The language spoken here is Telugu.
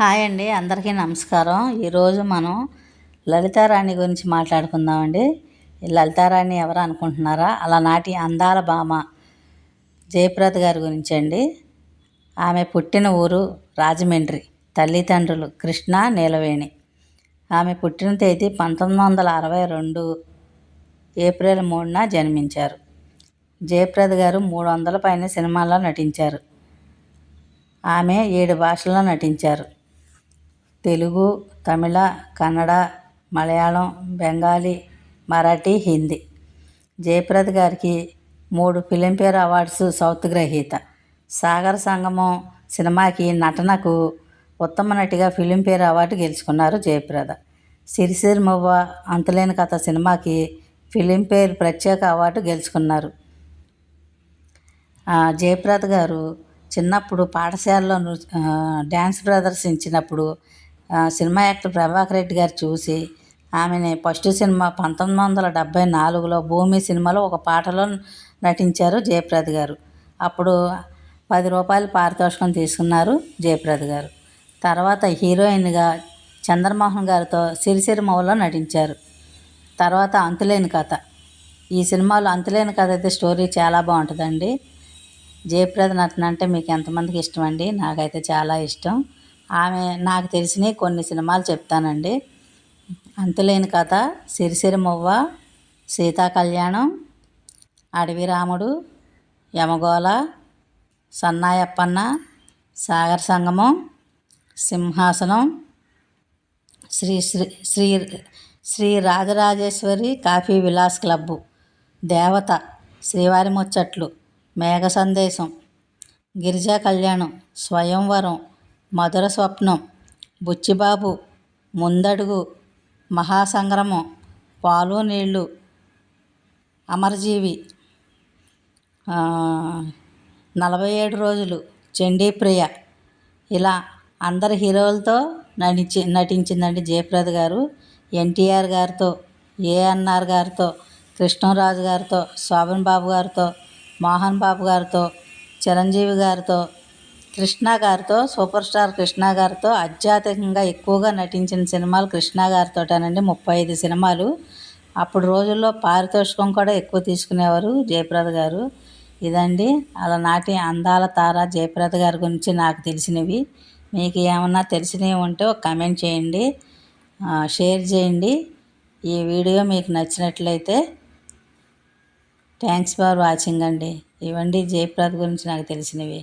హాయ్ అండి అందరికీ నమస్కారం. ఈరోజు మనం లలితారాణి గురించి మాట్లాడుకుందామండి. లలితారాణి ఎవరు అనుకుంటున్నారా? అలా నాటి అందాల భామ జయప్రద గారి గురించి అండి. ఆమె పుట్టిన ఊరు రాజమండ్రి తల్లిదండ్రులు కృష్ణ నీలవేణి. ఆమె పుట్టిన తేదీ పంతొమ్మిది వందల అరవై రెండు ఏప్రిల్ మూడున జన్మించారు. జయప్రద గారు మూడు వందల పైన సినిమాల్లో నటించారు. ఆమె ఏడు భాషల్లో నటించారు. తెలుగు తమిళ కన్నడ మలయాళం బెంగాలీ మరాఠీ హిందీ. జయప్రద గారికి మూడు ఫిలింఫేర్ అవార్డ్స్ సౌత్ గ్రహీత. సాగర సంగమం సినిమాకి నటనకు ఉత్తమ నటిగా ఫిలింఫేర్ అవార్డు గెలుచుకున్నారు జయప్రద. సిరిసిరి మువ్వ అంతులేని కథ సినిమాకి ఫిలింఫేర్ ప్రత్యేక అవార్డు గెలుచుకున్నారు. జయప్రద గారు చిన్నప్పుడు పాఠశాలలో డ్యాన్స్ ప్రదర్శించినప్పుడు సినిమా యాక్టర్ ప్రభాకర్ రెడ్డి గారు చూసి ఆమెని ఫస్ట్ సినిమా పంతొమ్మిది వందల డెబ్భై నాలుగులో భూమి సినిమాలో ఒక పాటలో నటించారు జయప్రద గారు. అప్పుడు పది రూపాయలు పారితోషికం తీసుకున్నారు జయప్రద గారు. తర్వాత హీరోయిన్గా చంద్రమోహన్ గారితో సిరిసిరి మౌలో నటించారు. తర్వాత అంతులేని కథ. ఈ సినిమాలో అంతులేని కథ అయితే స్టోరీ చాలా బాగుంటుందండి. జయప్రద నటన అంటే మీకు ఎంతమందికి ఇష్టం అండి నాకైతే చాలా ఇష్టం. ఆమె నాకు తెలిసినవి కొన్ని సినిమాలు చెప్తానండి. అంతులేని కథ సిరిసిరి మువ్వ సీతా కళ్యాణం అడవి రాముడు యమగోళ సన్నాయప్పన్న సాగర సంగమం సింహాసనం శ్రీ శ్రీ శ్రీ శ్రీ రాజరాజేశ్వరి కాఫీ విలాస్ క్లబ్బు దేవత శ్రీవారి ముచ్చట్లు మేఘ సందేశం గిరిజా కళ్యాణం స్వయంవరం మధుర స్వప్నం బుచ్చిబాబు ముందడుగు మహాసంగ్రమం పాలు నీళ్ళు అమరజీవి నలభై ఏడు రోజులు చండీప్రియ ఇలా అందరి హీరోలతో నటించి నటించిందండి జయప్రద గారు ఎన్టీఆర్ గారితో ఏఎన్ఆర్ గారితో కృష్ణరాజు గారితో శోభన్ బాబు గారితో మోహన్ బాబు గారితో చిరంజీవి గారితో కృష్ణ గారితో సూపర్ స్టార్ కృష్ణ గారితో ఆధ్యాత్మికంగా ఎక్కువగా నటించిన సినిమాలు కృష్ణ గారితోటేనండి. ముప్పై ఐదు సినిమాలు. అప్పుడు రోజుల్లో పారితోషికం కూడా ఎక్కువ తీసుకునేవారు జయప్రద గారు. ఇదండి. అలా నాటి అందాల తార జయప్రద గారి గురించి నాకు తెలిసినవి. మీకు ఏమన్నా తెలిసినవి ఉంటే ఒక కమెంట్ చేయండి. షేర్ చేయండి. ఈ వీడియో మీకు నచ్చినట్లయితే థ్యాంక్స్ ఫర్ వాచింగ్ అండి. ఇవ్వండి జయప్రద గురించి నాకు తెలిసినవి.